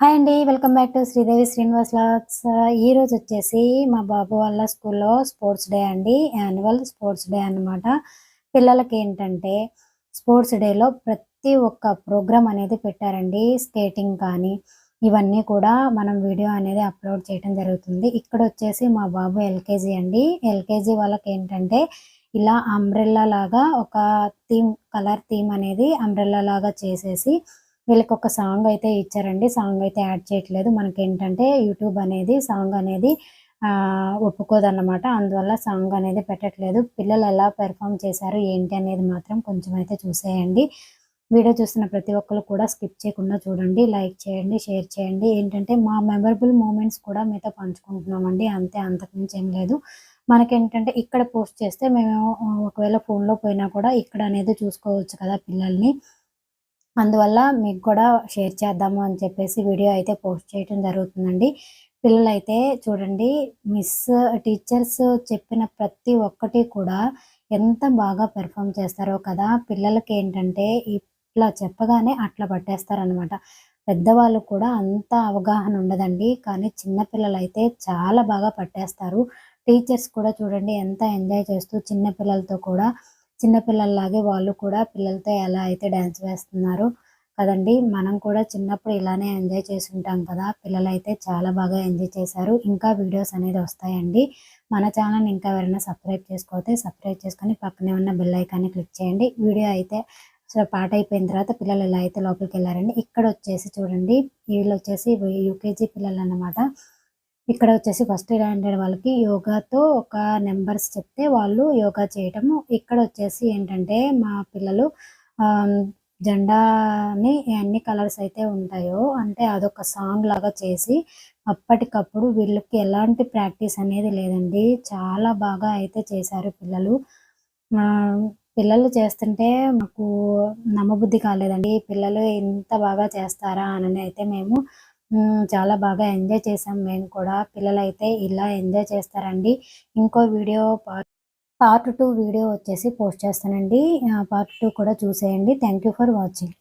Hi అండి welcome back to Sridevi Srinivas vlogs. ఈ రోజు వచ్చేసి మా బాబు వాళ్ళ స్కూల్లో స్పోర్ట్స్ డే అండి యాన్యువల్ స్పోర్ట్స్ డే అన్నమాట. పిల్లలకి ఏంటంటే స్పోర్ట్స్ డేలో ప్రతి ఒక్క ప్రోగ్రామ్ అనేది పెట్టారండి స్కేటింగ్ కానీ ఇవన్నీ కూడా మనం వీడియో అనేది అప్లోడ్ చేయడం జరుగుతుంది. ఇక్కడ వచ్చేసి మా బాబు ఎల్కేజీ అండి. ఎల్కేజీ వాళ్ళకి ఏంటంటే ఇలా అంబ్రెల్లా లాగా ఒక థీమ్ కలర్ థీమ్ అనేది అంబ్రెల్లా లాగా చేసేసి వీళ్ళకి ఒక సాంగ్ అయితే ఇచ్చారండి. సాంగ్ అయితే యాడ్ చేయట్లేదు. మనకి ఏంటంటే యూట్యూబ్ అనేది సాంగ్ అనేది ఒప్పుకోదన్నమాట. అందువల్ల సాంగ్ అనేది పెట్టట్లేదు. పిల్లలు ఎలా పెర్ఫామ్ చేశారు ఏంటి అనేది మాత్రం కొంచెం అయితే చూసేయండి. వీడియో చూస్తున్న ప్రతి ఒక్కరు కూడా స్కిప్ చేయకుండా చూడండి. లైక్ చేయండి షేర్ చేయండి. ఏంటంటే మా మెమరబుల్ మూమెంట్స్ కూడా మీతో పంచుకుంటున్నామండి. అంతే అంతకుమించి ఏం లేదు. మనకేంటంటే ఇక్కడ పోస్ట్ చేస్తే మేము ఒకవేళ ఫోన్లో పోయినా కూడా ఇక్కడ అనేది చూసుకోవచ్చు కదా పిల్లల్ని. అందువల్ల మీకు కూడా షేర్ చేద్దాము అని చెప్పేసి వీడియో అయితే పోస్ట్ చేయడం జరుగుతుందండి. పిల్లలైతే చూడండి మిస్ టీచర్స్ చెప్పిన ప్రతి ఒక్కటి కూడా ఎంత బాగా పెర్ఫామ్ చేస్తారో కదా పిల్లలకి ఏంటంటే ఇట్లా చెప్పగానే అట్లా పట్టేస్తారనమాట పెద్దవాళ్ళు కూడా అంత అవగాహన ఉండదండి కానీ చిన్నపిల్లలు అయితే చాలా బాగా పట్టేస్తారు. టీచర్స్ కూడా చూడండి ఎంత ఎంజాయ్ చేస్తూ చిన్నపిల్లలతో కూడా చిన్నపిల్లల్లాగే వాళ్ళు కూడా పిల్లలతో ఎలా అయితే డ్యాన్స్ వేస్తున్నారు కదండి మనం కూడా చిన్నప్పుడు ఇలానే ఎంజాయ్ చేసి ఉంటాం కదా పిల్లలు అయితే చాలా బాగా ఎంజాయ్ చేశారు. ఇంకా వీడియోస్ అనేది వస్తాయండి. మన ఛానల్ ఇంకా ఎవరైనా సబ్స్క్రైబ్ చేసుకోతే సబ్స్క్రైబ్ చేసుకొని పక్కనే ఉన్న బెల్ ఐకాన్ని క్లిక్ చేయండి. వీడియో అయితే సో పాట అయిపోయిన తర్వాత పిల్లలు ఎలా అయితే లోపలికి వెళ్ళారండి ఇక్కడ వచ్చేసి చూడండి. వీళ్ళు వచ్చేసి యూకేజీ పిల్లలు అన్నమాట ఇక్కడ వచ్చేసి ఫస్ట్ స్టాండర్డ్ వాళ్ళకి యోగాతో ఒక నెంబర్స్ చెప్తే వాళ్ళు యోగా చేయటము. ఇక్కడ వచ్చేసి ఏంటంటే మా పిల్లలు జెండాని ఎన్ని కలర్స్ అయితే ఉంటాయో అంటే అదొక సాంగ్ లాగా చేసి అప్పటికప్పుడు వీళ్ళకి ఎలాంటి ప్రాక్టీస్ అనేది లేదండి. చాలా బాగా అయితే చేశారు పిల్లలు. పిల్లలు చేస్తుంటే మాకు నమ్మబుద్ధి కాలేదండి. పిల్లలు ఇంత బాగా చేస్తారా అని అయితే మేము చాలా బాగా ఎంజాయ్ చేసాం మేము కూడా. పిల్లలైతే ఇలా ఎంజాయ్ చేస్తారండి. ఇంకో వీడియో పార్ట్ టూ వీడియో వచ్చేసి పోస్ట్ చేస్తానండి. పార్ట్ టూ కూడా చూసేయండి. Thank you for watching.